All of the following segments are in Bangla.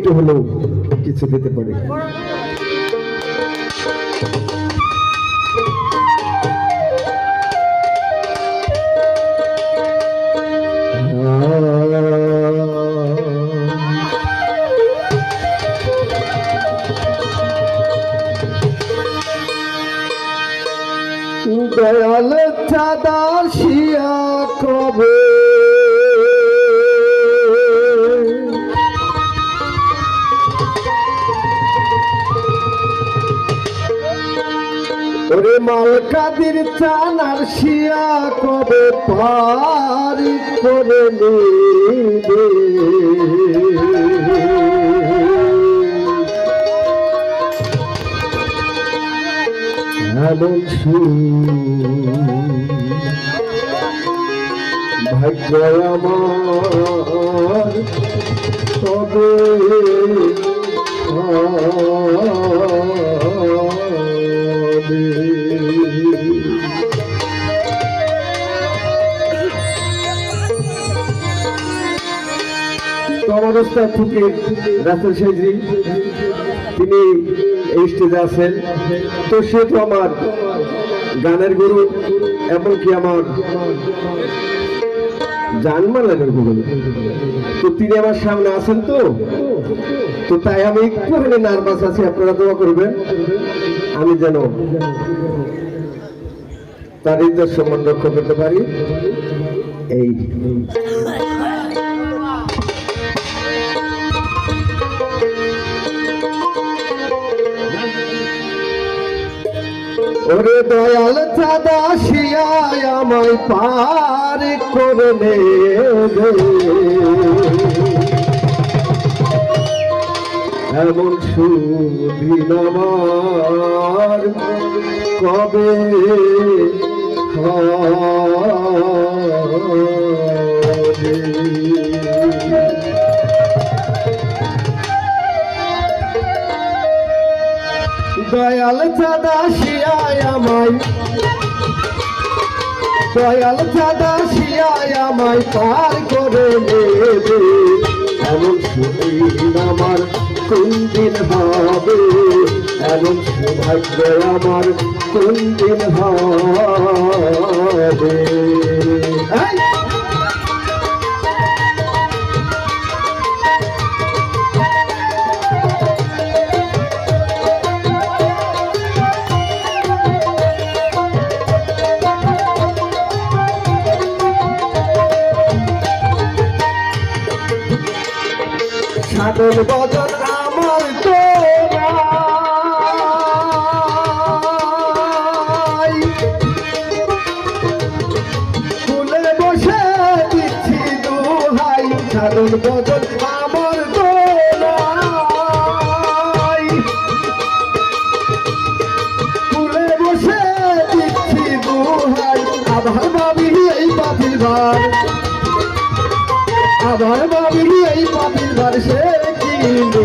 একটু হলেও কিছু দিতে পারি। দয়াল চাদার শিয়া কবে ওরে মালকাদির চানার শিয়া কবে পারি করে নেবে? এমন ভাগ্য আমার তবে আমার থেকে রাসেল শেখজি তিনি এই স্টেজে আছেন। তো সে তো আমার গানের গুরু এমনকি আমার জানমালের গুরু। তো তিনি আমার সামনে আছেন তো। তো তাই আমি একটুখানি নার্ভাস আছি, আপনারা দোয়া করবেন। আমি যেন তার ইজ্জত সম্মান রক্ষা করতে পারি। এই। ওরে দয়াল দাসিয়ায় আমায় পার করে এমন সুদিন আমার কবে হবে দয়াল চাঁদা শিয়ায় আমায়। দয়াল চাঁদা শিয়ায় আমায় পার করে নেবে। এমন সুদিন আমার কোন দিন হবে? এমন সৌভাগ্য আমার কোন দিন হবে? সাধন বদন আমার। কুলে বসে দিচ্ছি দোহাই সাধন বদন আবার ভাবি এই পাখির ভার আবার ভাবি বার সে কি নেবে?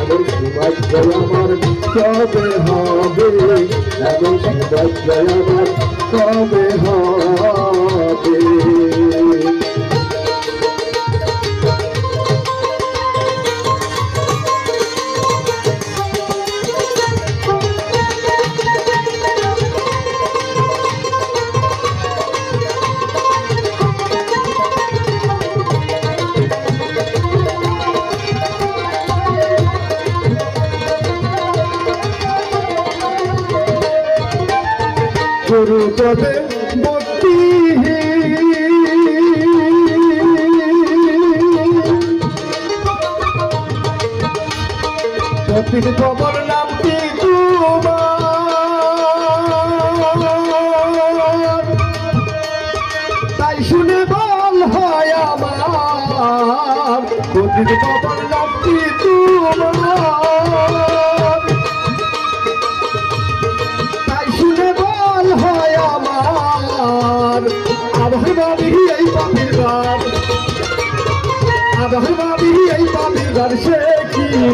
এমন সৌভাগ্য আমার কবে হবে? এমন সৌভাগ্য আমার কবে হবে? গুরু তবে ভক্তি পতির খবর নামটি তাই শুনে বল হয় আমার। পতির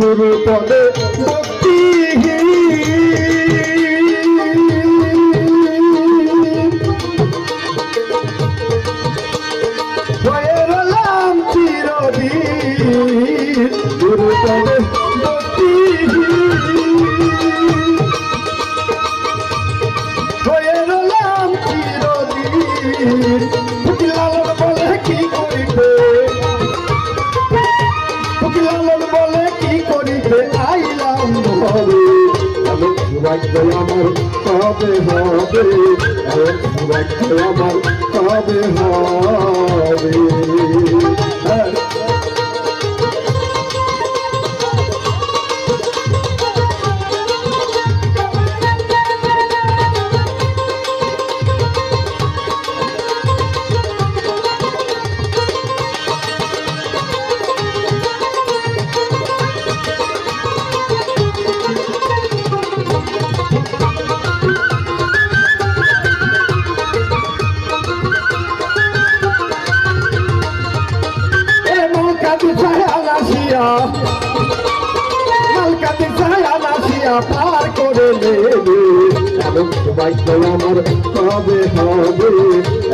গুরু পদে ভক্তি গুরু পদে সৌভাগ্য আমার কবে হবে। সৌভাগ্য আমার কবে হবে। সৌভাগ্য আমার কবে হবে?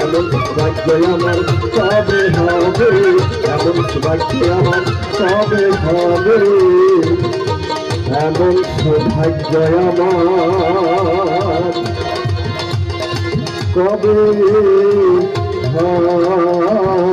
এমন সৌভাগ্য আমার কবে হবে? এমন সৌভাগ্য আমার কবে হবে? এমন সৌভাগ্য আমার কবে হবে?